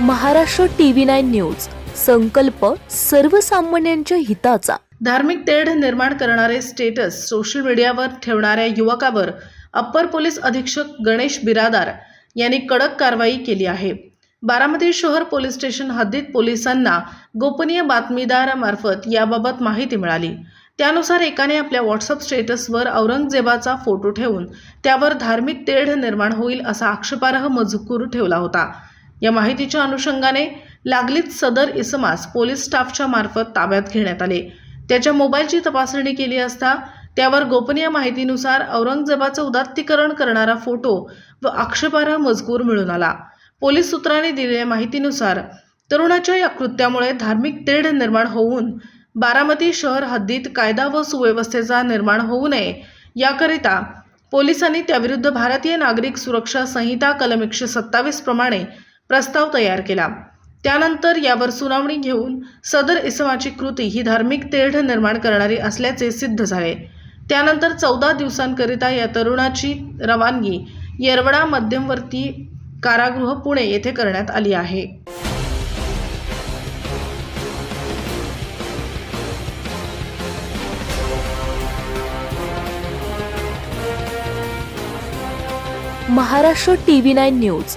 Maharashtra TV nine news. संकल्प सर्वसामान्यांच्या हिताचा. धार्मिक तेढ निर्माण करणारे स्टेटस सोशल मीडियावर ठेवणाऱ्या युवकावर अप्पर पोलीस अधीक्षक गणेश बिरादार यांनी कडक कारवाई केली आहे. बारामती शहर पोलीस स्टेशन हद्दीत पोलिसांना गोपनीय बातमीदारामार्फत याबाबत माहिती मिळाली. त्यानुसार एकाने आपल्या व्हॉट्सअप स्टेटसवर औरंगजेबाचा फोटो ठेवून त्यावर धार्मिक तेढ निर्माण होईल असा आक्षेपार्ह मजकूर ठेवला होता. या माहितीच्या अनुषंगाने लागलीच सदर इसमास पोलीस स्टाफच्या मार्फत ताब्यात घेण्यात आले. त्याच्या मोबाईलची तपासणी केली असता त्यावर गोपनीय माहितीनुसार औरंगजेबाचं उदात्तीकरण करणारा फोटो व आक्षेपार्ह मजकूर मिळून आला. पोलीस सूत्रांनी दिलेल्या माहितीनुसार तरुणाच्या या कृत्यामुळे धार्मिक तेढ निर्माण होऊन बारामती शहर हद्दीत कायदा व सुव्यवस्थेचा निर्माण होऊ नये याकरिता पोलिसांनी त्याविरुद्ध भारतीय नागरिक सुरक्षा संहिता कलम एकशे सत्तावीस प्रमाणे प्रस्ताव तयार केला. त्यानंतर यावर सुनावणी घेऊन सदर इसमाची कृती ही धार्मिक तेढ निर्माण करणारी असल्याचे सिद्ध झाले. त्यानंतर चौदा दिवसांकरिता या तरुणाची रवानगी येरवडा मध्यमवर्ती कारागृह पुणे येथे करण्यात आली आहे. Maharashtra TV nine news